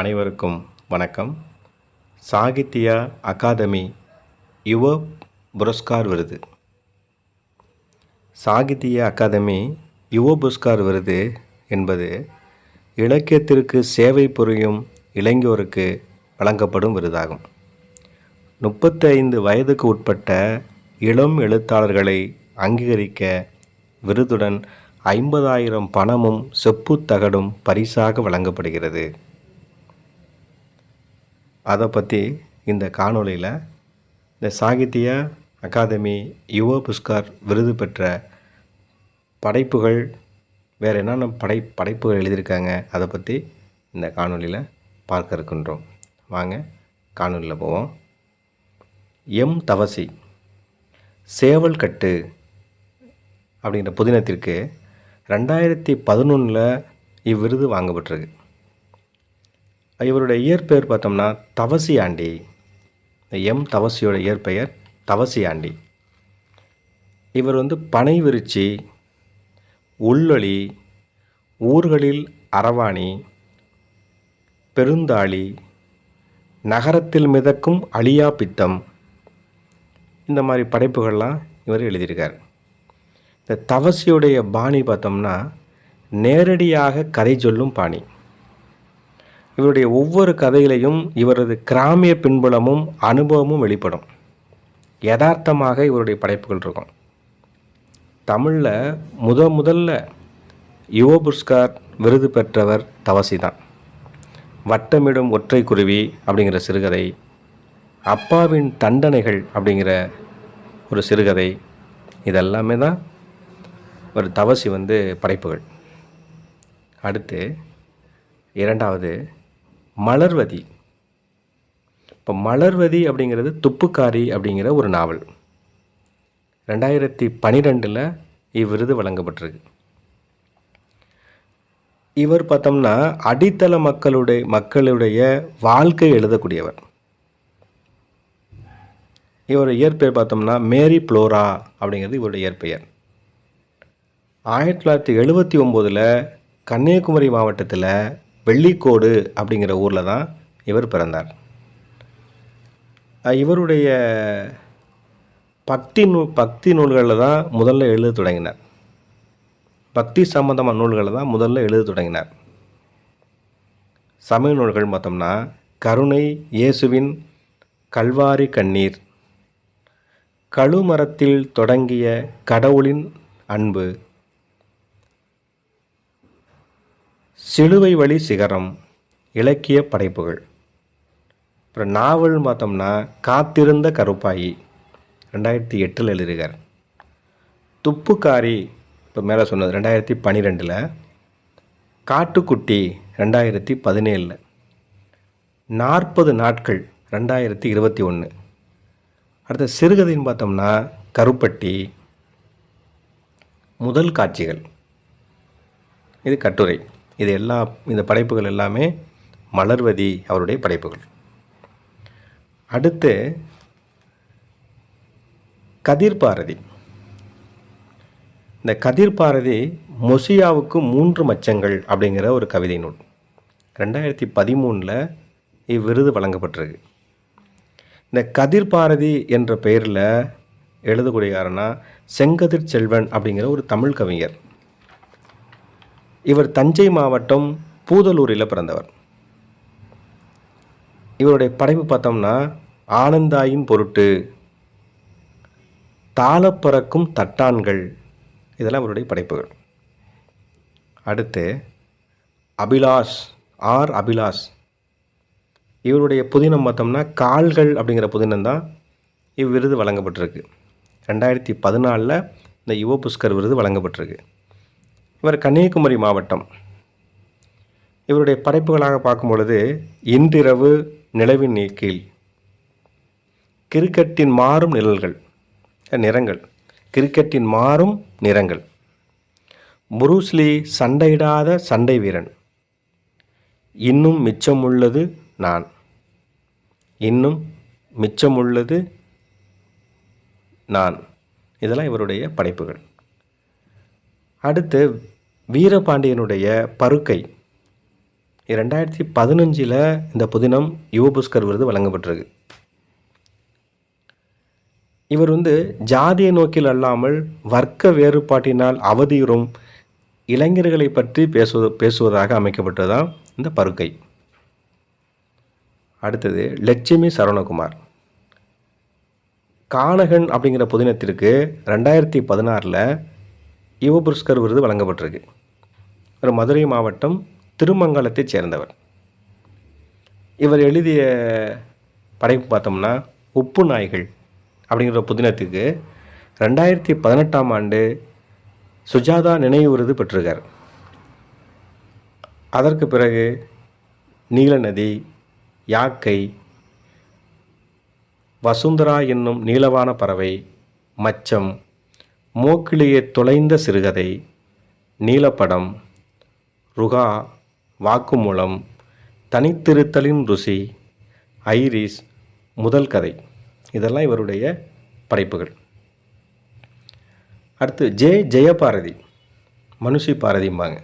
அனைவருக்கும் வணக்கம். சாகித்யா அகாதமி யுவ புரஸ்கார் விருது. சாகித்ய அகாதமி யுவ புரஸ்கார் விருது என்பது இலக்கியத்திற்கு சேவை புரியும் இளைஞருக்கு வழங்கப்படும் விருதாகும். முப்பத்தைந்து வயதுக்கு உட்பட்ட இளம் எழுத்தாளர்களை அங்கீகரிக்க விருதுடன் ஐம்பதாயிரம் பணமும் செப்புத்தகடும் பரிசாக வழங்கப்படுகிறது. அதை பற்றி இந்த காணொலியில் இந்த சாகித்ய அகாதமி யுவ புஷ்கார் விருது பெற்ற படைப்புகள் வேறு என்னென்ன படை படைப்புகள் எழுதியிருக்காங்க அதை பற்றி இந்த காணொலியில் பார்க்க இருக்கின்றோம். வாங்க காணொலியில் போவோம். எம் தவசி சேவல் கட்டு அப்படிங்கிற புதினத்திற்கு ரெண்டாயிரத்தி பதினொன்றில் இவ்விருது வாங்கப்பட்டிருக்கு. இவருடைய இயற்பெயர் பார்த்தோம்னா தவசி ஆண்டி எம் தவசியோட இயற்பெயர் தவசி ஆண்டி இவர் வந்து பனை விரிச்சி உள்ளொளி ஊர்களில் அரவாணி பெருந்தாளி நகரத்தில் மிதக்கும் அழியா பித்தம். இந்த மாதிரி படைப்புகள்லாம் இவர் எழுதியிருக்கார். இந்த தவசியுடைய பாணி பார்த்தோம்னா நேரடியாக கதை சொல்லும் பாணி. இவருடைய ஒவ்வொரு கதையிலையும் இவரது கிராமிய பின்புலமும் அனுபவமும் வெளிப்படும். யதார்த்தமாக இவருடைய படைப்புகள் இருக்கும். தமிழில் முத முதல்ல யுவ புஷ்கார் விருது பெற்றவர் தவசி தான். வட்டமிடும் ஒற்றை குருவி அப்படிங்கிற சிறுகதை அப்பாவின் தண்டனைகள் அப்படிங்கிற ஒரு சிறுகதை இதெல்லாமே தான் ஒரு தவசி வந்து படைப்புகள். அடுத்து இரண்டாவது மலர்வதி. இப்போ மலர்வதி அப்படிங்கிறது துப்புக்காரி அப்படிங்கிற ஒரு நாவல். ரெண்டாயிரத்தி பன்னிரெண்டில் இவ்விருது வழங்கப்பட்டிருக்கு. இவர் பார்த்தோம்னா அடித்தள மக்களுடைய மக்களுடைய வாழ்க்கை எழுதக்கூடியவர். இவர் இயற்பெயர் பார்த்தோம்னா மேரி புளோரா அப்படிங்கிறது இவருடைய இயற்பெயர். ஆயிரத்தி தொள்ளாயிரத்தி எழுபத்தி ஒம்போதில் கன்னியாகுமரி மாவட்டத்தில் வெள்ளிக்கோடு அப்படிங்கிற ஊரில் தான் இவர் பிறந்தார். இவருடைய பக்தி நூ பக்தி நூல்களில் தான் முதல்ல எழுத தொடங்கினார். பக்தி சம்பந்தமான நூல்களை தான் முதல்ல எழுத தொடங்கினார். சமய நூல்கள் பார்த்தோம்னா கருணை இயேசுவின் கல்வாரி கண்ணீர் கழுமரத்தில் தொடங்கிய கடவுளின் அன்பு சிலுவை வழி சிகரம் இலக்கிய படைப்புகள். அப்புறம் நாவல் பார்த்தோம்னா காத்திருந்த கருப்பாயி ரெண்டாயிரத்தி எட்டில் எழுதுகிறார் துப்புக்காரி இப்போ மேலே சொன்னது ரெண்டாயிரத்தி பன்னிரெண்டில் காட்டுக்குட்டி ரெண்டாயிரத்தி பதினேழில். நாற்பது நாட்கள் ரெண்டாயிரத்தி இருபத்தி ஒன்று அடுத்த சிறுகதைன்னு பார்த்தோம்னா கருப்பட்டி முதல் காட்சிகள். இது கட்டுரை. இது எல்லா இந்த படைப்புகள் எல்லாமே மலர்வதி அவருடைய படைப்புகள். அடுத்து கதிர்பாரதி இந்த கதிர்பாரதி மொசியாவுக்கு மூன்று மச்சங்கள் அப்படிங்கிற ஒரு கவிதை நூல். ரெண்டாயிரத்தி பதிமூணில் இவ்விருது வழங்கப்பட்டிருக்கு. இந்த கதிர்பாரதி என்ற பெயரில் எழுதக்கூடிய யாருன்னா செங்கதிர் செல்வன் அப்படிங்கிற ஒரு தமிழ் கவிஞர். இவர் தஞ்சை மாவட்டம் பூதலூரில் பிறந்தவர். இவருடைய படைப்பு பார்த்தோம்னா ஆனந்தாயின் பொருட்டு தாளப்பறக்கும் தட்டான்கள் இதெல்லாம் இவருடைய படைப்புகள். அடுத்து அபிலாஷ் ஆர். அபிலாஷ். இவருடைய புதினம் பார்த்தோம்னா கால்கள் அப்படிங்கிற புதினம் தான் இவ்விருது வழங்கப்பட்டிருக்கு. ரெண்டாயிரத்தி பதினாலில் இந்த யுவ புஷ்கர் விருது வழங்கப்பட்டிருக்கு. இவர் கன்னியாகுமரி மாவட்டம். இவருடைய படைப்புகளாக பார்க்கும் பொழுது இன்றிரவு நிலவின் கீழ் கிரிக்கெட்டின் மாறும் நிழல்கள் நிறங்கள். கிரிக்கெட்டின் மாறும் நிறங்கள். புரூஸ்லி சண்டையிடாத சண்டை வீரன். இன்னும் மிச்சமுள்ளது நான். இன்னும் மிச்சமுள்ளது நான். இதெல்லாம் இவருடைய படைப்புகள். அடுத்து வீரபாண்டியனுடைய பருக்கை. ரெண்டாயிரத்தி பதினஞ்சில் இந்த புதினம் யுவபுஸ்கர் விருது வழங்கப்பட்டிருக்கு. இவர் வந்து ஜாதிய நோக்கில் அல்லாமல் வர்க்க வேறுபாட்டினால் அவதியுறும் இளைஞர்களை பற்றி பேசுவது பேசுவதாக அமைக்கப்பட்டதுதான் இந்த பருக்கை. அடுத்தது லட்சுமி சரவணகுமார். கானகன் அப்படிங்கிற புதினத்திற்கு ரெண்டாயிரத்தி பதினாறில் யுவபுரஸ்கர் விருது வழங்கப்பட்டிருக்கு. மதுரை மாவட்டம் திருமங்கலத்தைச் சேர்ந்தவர். இவர் எழுதிய படைப்பு பார்த்தோம்னா உப்பு நாய்கள் அப்படிங்கிற புதினத்துக்கு ரெண்டாயிரத்தி பதினெட்டாம் ஆண்டு சுஜாதா நினைவு விருது பெற்றிருக்கார். அதற்கு பிறகு நீலநதி யாக்கை வசுந்தரா என்னும் நீளவான பறவை மச்சம் மோக்கிளியை தொலைந்த சிறுகதை நீலப்படம் ருகா வாக்குமூலம் தனித்திருத்தலின் ருசி ஐரிஸ் முதல் கதை. இதெல்லாம் இவருடைய படைப்புகள். அடுத்து ஜே ஜெயபாரதி மனுஷி பாரதிம்பாங்க.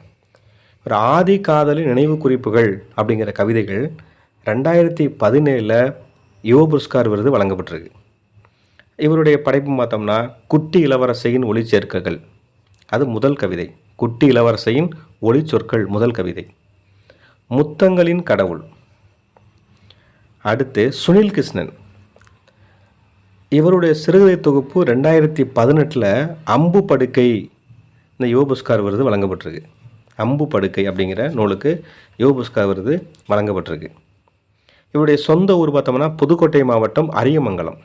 ஒரு ஆதி காதலின் நினைவு குறிப்புகள் அப்படிங்கிற கவிதைகள் ரெண்டாயிரத்தி பதினேழில் யுவ புரஸ்கார் விருது வழங்கப்பட்டிருக்கு. இவருடைய படைப்பு பார்த்தோம்னா குட்டி இளவரசையின் ஒளிச்சேர்க்கைகள். அது முதல் கவிதை. குட்டி இளவரசையின் ஒளிச்சொற்கள் முதல் கவிதை. முத்தங்களின் கடவுள். அடுத்து சுனில் கிருஷ்ணன். இவருடைய சிறுகதை தொகுப்பு ரெண்டாயிரத்தி பதினெட்டில் அம்பு படுக்கை இந்த யோபுஸ்கார் விருது வழங்கப்பட்டிருக்கு. அம்பு படுக்கை அப்படிங்கிற நூலுக்கு யோபுஸ்கார் விருது வழங்கப்பட்டிருக்கு. இவருடைய சொந்த ஊர் பார்த்தோம்னா புதுக்கோட்டை மாவட்டம் அரியமங்கலம்.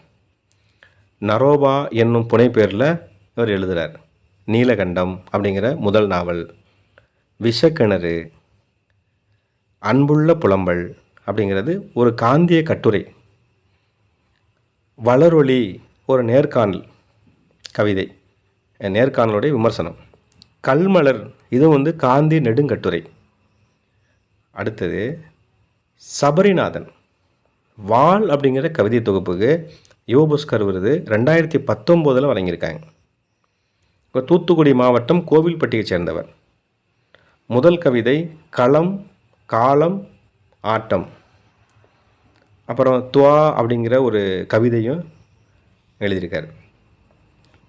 நரோபா என்னும் புனைப்பேரில் இவர் எழுதுகிறார் நீலகண்டம் அப்படிங்கிற முதல் நாவல். விஷக்கிணறு அன்புள்ள புலம்பல் அப்படிங்கிறது ஒரு காந்திய கட்டுரை. வளரொளி ஒரு நேர்காணல் கவிதை. நேர்காணலுடைய விமர்சனம். கல்மலர் இது வந்து காந்தி நெடுங்கட்டுரை. அடுத்தது சபரிநாதன். வால் அப்படிங்கிற கவிதை தொகுப்புக்கு யுவபுஸ்கர் விருது ரெண்டாயிரத்தி பத்தொம்போதில் வழங்கியிருக்காங்க. இவர் தூத்துக்குடி மாவட்டம் கோவில்பட்டியை சேர்ந்தவர். முதல் கவிதை களம் காலம் ஆட்டம். அப்புறம் துவா அப்படிங்கிற ஒரு கவிதையும் எழுதியிருக்கார்.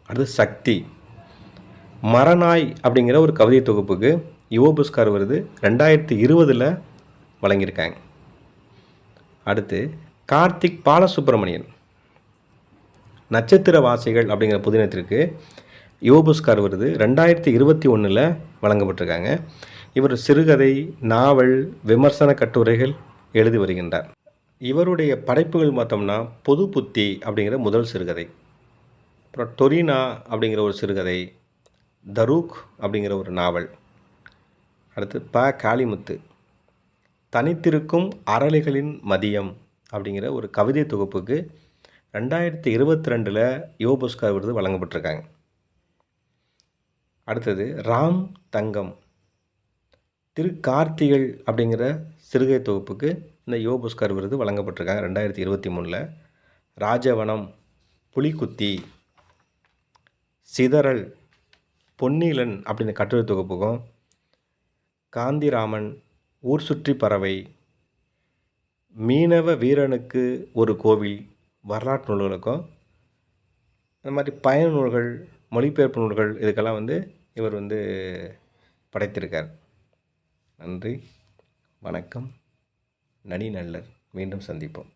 அடுத்து சக்தி. மரநாய் அப்படிங்கிற ஒரு கவிதை தொகுப்புக்கு யுவோபுஸ்கார் வருது விருது ரெண்டாயிரத்தி இருபதில் வழங்கியிருக்காங்க. அடுத்து கார்த்திக் பாலசுப்ரமணியன். நட்சத்திர வாசிகள் அப்படிங்கிற புதினத்திற்கு யோபுஸ்கார் விருது. ரெண்டாயிரத்தி இருபத்தி ஒன்றில் வழங்கப்பட்டிருக்காங்க. இவர் சிறுகதை நாவல் விமர்சன கட்டுரைகள் எழுதி வருகின்றார். இவருடைய படைப்புகள் பார்த்தோம்னா பொது புத்தி அப்படிங்கிற முதல் சிறுகதை. அப்புறம் டொரினா அப்படிங்கிற ஒரு சிறுகதை தரூக் அப்படிங்கிற ஒரு நாவல். அடுத்து ப. காளிமுத்து. தனித்திருக்கும் அரளிகளின் மதியம் அப்படிங்கிற ஒரு கவிதை தொகுப்புக்கு ரெண்டாயிரத்தி இருபத்தி ரெண்டில் யோபுஸ்கார் விருது வழங்கப்பட்டிருக்காங்க. அடுத்தது ராம் தங்கம். திரு கார்த்திகள் அப்படிங்கிற சிறுகை தொகுப்புக்கு இந்த யோபுஸ்கர் விருது வழங்கப்பட்டிருக்காங்க ரெண்டாயிரத்தி இருபத்தி மூணில். ராஜவனம் புலிக்குத்தி சிதறல் பொன்னீலன் அப்படின்ற கட்டுரை தொகுப்புக்கும் காந்திராமன் ஊர் சுற்றி பறவை மீனவ வீரனுக்கு ஒரு கோவில் வரலாற்று நூல்களுக்கும் அந்த மாதிரி பயண நூல்கள் மொழிபெயர்ப்பு நூல்கள் இதுக்கெல்லாம் வந்து இவர் வந்து படைத்திருக்கார். நன்றி. வணக்கம். நனி நல்லர் மீண்டும் சந்திப்போம்.